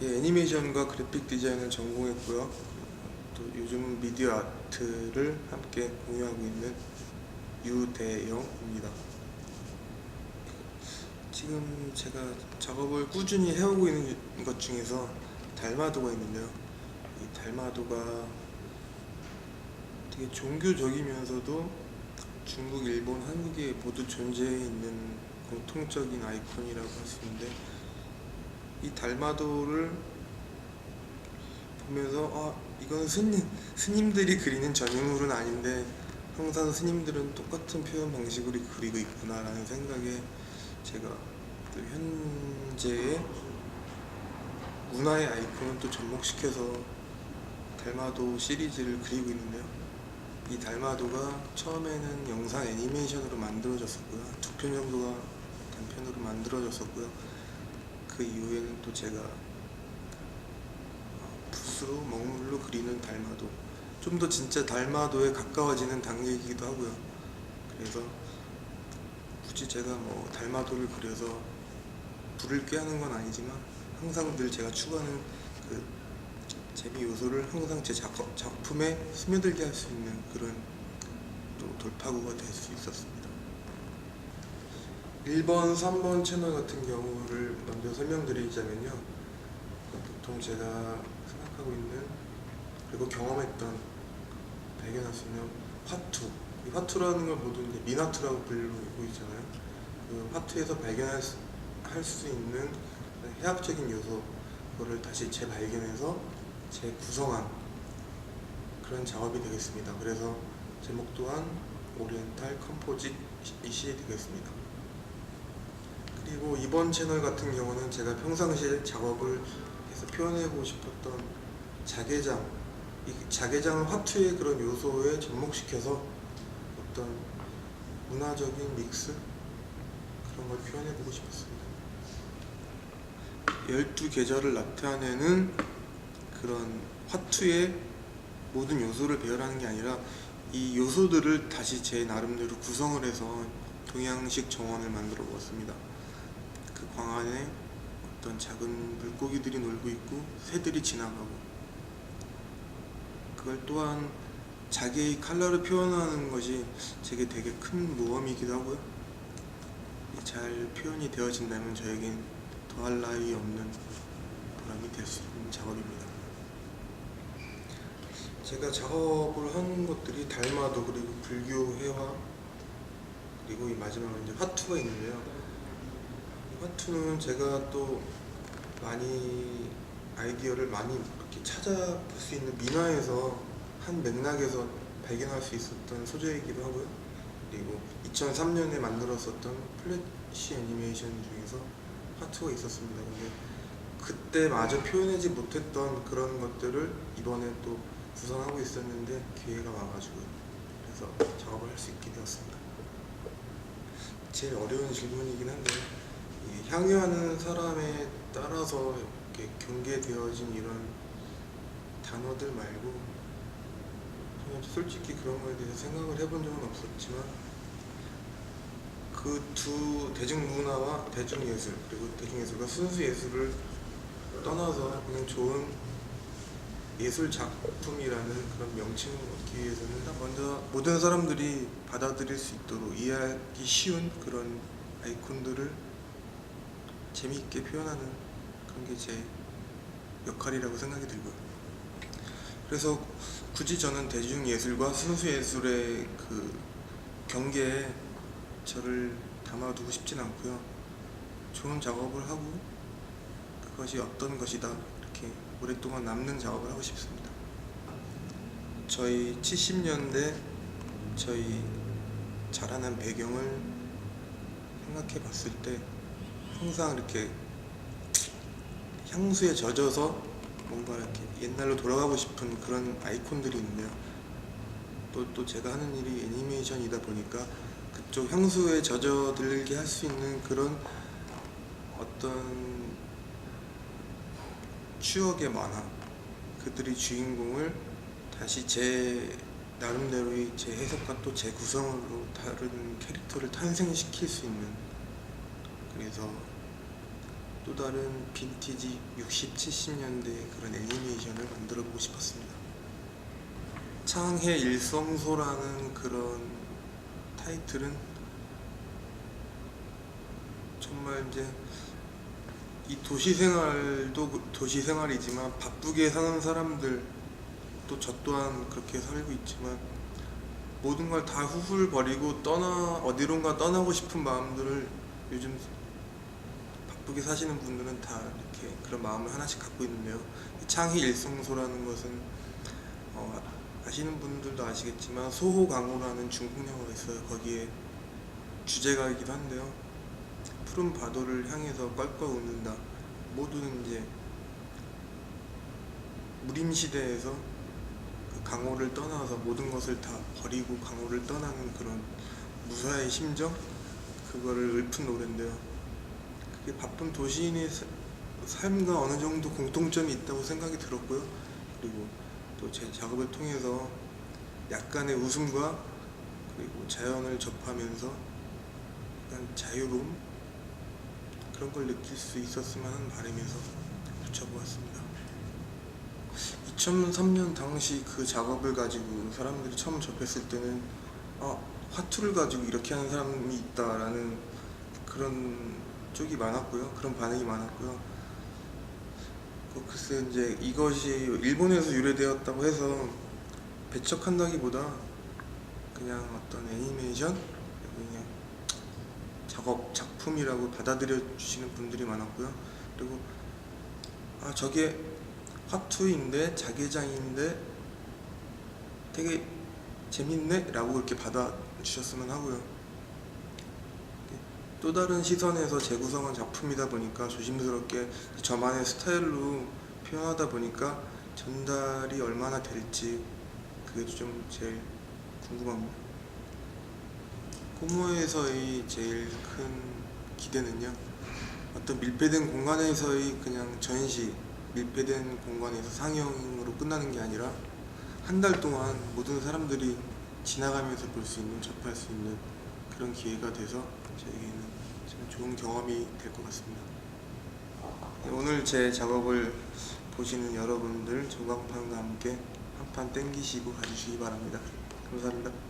예, 애니메이션과 그래픽 디자인을 전공했고요. 또 요즘 미디어 아트를 함께 공유하고 있는 유대영입니다. 지금 제가 작업을 꾸준히 해오고 있는 것 중에서 달마도가 있는데요. 이 달마도가 되게 종교적이면서도 중국, 일본, 한국에 모두 존재해 있는 공통적인 아이콘이라고 할 수 있는데 이 달마도를 보면서 아 이건 스님 스님들이 그리는 전유물은 아닌데 항상 스님들은 똑같은 표현 방식으로 그리고 있구나라는 생각에 제가 또 현재의 문화의 아이콘을 또 접목시켜서 달마도 시리즈를 그리고 있는데요. 이 달마도가 처음에는 영상 애니메이션으로 만들어졌었고요. 두 편 정도가 단편으로 만들어졌었고요. 그 이후에는 또 제가 어, 붓으로 먹물로 그리는 달마도 좀 더 진짜 달마도에 가까워지는 단계이기도 하고요. 그래서 굳이 제가 뭐 달마도를 그려서 불을 꾀하는 건 아니지만 항상 늘 제가 추구하는 그 재미 요소를 항상 제 작업, 작품에 스며들게 할 수 있는 그런 또 돌파구가 될 수 있었습니다. 1번, 3번 채널 같은 경우를 먼저 설명드리자면요. 보통 제가 생각하고 있는 그리고 경험했던 발견할 수 있는 화투. 이 화투라는 걸 모두 이제 미나투라고 불리고 있잖아요. 그 화투에서 발견할 수, 할수 있는 해학적인 요소, 그거를 다시 재발견해서 재구성한 그런 작업이 되겠습니다. 그래서 제목 또한 오리엔탈 컴포짓이 되겠습니다. 그리고 이번 채널 같은 경우는 제가 평상시에 작업을 해서 표현해보고 싶었던 자개장, 이 자개장을 화투의 그런 요소에 접목시켜서 어떤 문화적인 믹스 그런 걸 표현해보고 싶었습니다. 12계절을 나타내는 그런 화투의 모든 요소를 배열하는 게 아니라 이 요소들을 다시 제 나름대로 구성을 해서 동양식 정원을 만들어 보았습니다. 그 광안에 어떤 작은 물고기들이 놀고 있고 새들이 지나가고 그걸 또한 자기의 컬러를 표현하는 것이 제게 되게 큰 모험이기도 하고요. 잘 표현이 되어진다면 저에겐 더할 나위 없는 보람이 될 수 있는 작업입니다. 제가 작업을 한 것들이 달마도 그리고 불교 회화 그리고 이 마지막으로 이제 화투가 있는데요. 이 화투는 제가 또 많이 아이디어를 많이 이렇게 찾아볼 수 있는 민화에서 한 맥락에서 발견할 수 있었던 소재이기도 하고요. 그리고 2003년에 만들었었던 플래시 애니메이션 중에서 화투가 있었습니다. 근데 그때 마저 표현하지 못했던 그런 것들을 이번에 또 구성하고 있었는데 기회가 와가지고 그래서 작업을 할 수 있게 되었습니다. 제일 어려운 질문이긴 한데 이 향유하는 사람에 따라서 이렇게 경계되어진 이런 단어들 말고 솔직히 그런 거에 대해서 생각을 해본 적은 없었지만 그 두 대중문화와 대중예술 그리고 대중예술과 순수예술을 떠나서 그냥 좋은 예술 작품이라는 그런 명칭을 얻기 위해서는 먼저 모든 사람들이 받아들일 수 있도록 이해하기 쉬운 그런 아이콘들을 재미있게 표현하는 그런 게 제 역할이라고 생각이 들고요. 그래서 굳이 저는 대중예술과 순수예술의 그 경계에 저를 담아두고 싶진 않고요. 좋은 작업을 하고 그것이 어떤 것이다 이렇게 오랫동안 남는 작업을 하고 싶습니다. 저희 70년대 저희 자라난 배경을 생각해 봤을 때 항상 이렇게 향수에 젖어서 뭔가 이렇게 옛날로 돌아가고 싶은 그런 아이콘들이 있는데요. 또, 또 제가 하는 일이 애니메이션이다 보니까 그쪽 향수에 젖어들게 할 수 있는 그런 어떤 추억의 만화 그들이 주인공을 다시 제 나름대로의 제 해석과 또 제 구성으로 다른 캐릭터를 탄생시킬 수 있는 그래서 또 다른 빈티지 60, 70년대의 그런 애니메이션을 만들어 보고 싶었습니다. 창해 일성소라는 그런 타이틀은 정말 이제 이 도시 생활도 그- 도시 생활이지만 바쁘게 사는 사람들 또 저 또한 그렇게 살고 있지만 모든 걸다 훌훌 버리고 떠나 어디론가 떠나고 싶은 마음들을 요즘 바쁘게 사시는 분들은 다 이렇게 그런 마음을 하나씩 갖고 있는데요. 이 창희 일성소라는 것은 어, 아시는 분들도 아시겠지만 소호강호라는 중국 영화가 있어요. 거기에 주제가이기도 한데요. 푸른 바다를 향해서 껄껄 웃는다. 모두는 이제 무림 시대에서 그 강호를 떠나서 모든 것을 다 버리고 강호를 떠나는 그런 무사의 심정 그거를 읊은 노래인데요. 그게 바쁜 도시인의 사- 삶과 어느 정도 공통점이 있다고 생각이 들었고요. 그리고 또 제 작업을 통해서 약간의 웃음과 그리고 자연을 접하면서 약간 자유로움 그런 걸 느낄 수 있었으면 하는 바람에서 붙여보았습니다. 2003년 당시 그 작업을 가지고 사람들이 처음 접했을 때는 아 화투를 가지고 이렇게 하는 사람이 있다라는 그런 쪽이 많았고요. 그런 반응이 많았고요. 그 글쎄 이제 이것이 일본에서 유래되었다고 해서 배척한다기보다 그냥 어떤 애니메이션 그냥 작업 작품이라고 받아들여 주시는 분들이 많았고요. 그리고 아 저게 화투인데 자개장인데 되게 재밌네라고 이렇게 받아 주셨으면 하고요. 또 다른 시선에서 재구성한 작품이다 보니까 조심스럽게 저만의 스타일로 표현하다 보니까 전달이 얼마나 될지 그게 좀 제일 궁금합니다. 고모에서의 제일 큰 기대는요. 어떤 밀폐된 공간에서의 그냥 전시, 밀폐된 공간에서 상영으로 끝나는 게 아니라 한 달 동안 모든 사람들이 지나가면서 볼 수 있는, 접할 수 있는 그런 기회가 돼서 참 좋은 경험이 될 것 같습니다. 네, 오늘 제 작업을 보시는 여러분들 전광판과 함께 한 판 땡기시고 가주시기 바랍니다. 감사합니다.